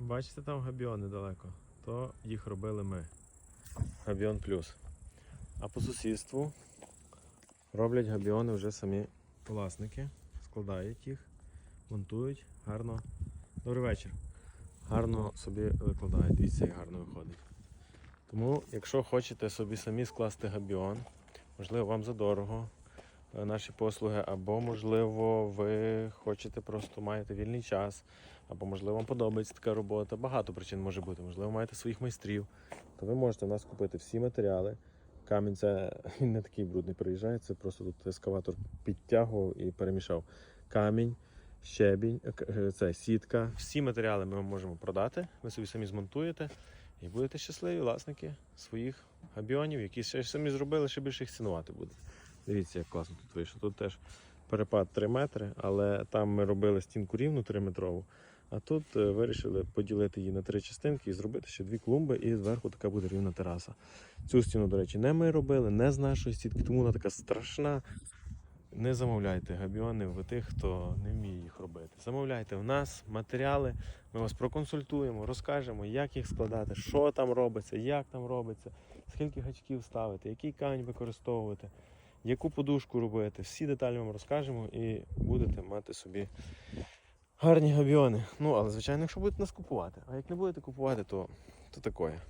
Бачите, там габіони далеко, то їх робили ми. Габіон плюс. А по сусідству роблять габіони вже самі власники, складають їх, монтують гарно. Добрий вечір. Гарно собі викладають, дивіться, як гарно виходить. Тому, якщо хочете собі самі скласти габіон, можливо, вам задорого наші послуги, або, можливо, ви хочете просто маєте вільний час, або, можливо, вам подобається така робота. Багато причин може бути. Можливо, маєте своїх майстрів, то ви можете в нас купити всі матеріали. Камінь це він не такий брудний приїжджає, це просто тут ескаватор підтягував і перемішав. Камінь, щебінь, е, е, це сітка. Всі матеріали ми можемо продати. Ви собі самі змонтуєте і будете щасливі власники своїх габіонів, які ще самі зробили, ще більше їх цінувати будете. Дивіться, як класно тут вийшло. Тут теж перепад 3 метри, але там ми робили стінку рівну 3 метрову. А тут е, вирішили поділити її на три частинки і зробити ще дві клумби, і зверху така буде рівна тераса. Цю стіну, до речі, не ми робили, не з нашої сітки, тому вона така страшна. Не замовляйте габіони в тих, хто не вміє їх робити. Замовляйте в нас матеріали, ми вас проконсультуємо, розкажемо, як їх складати, що там робиться, як там робиться, скільки гачків ставити, який камінь використовувати, яку подушку робити. Всі деталі вам розкажемо і будете мати собі гарні габіони. Ну, але звичайно, якщо будете нас купувати. А як не будете купувати, то, то такое.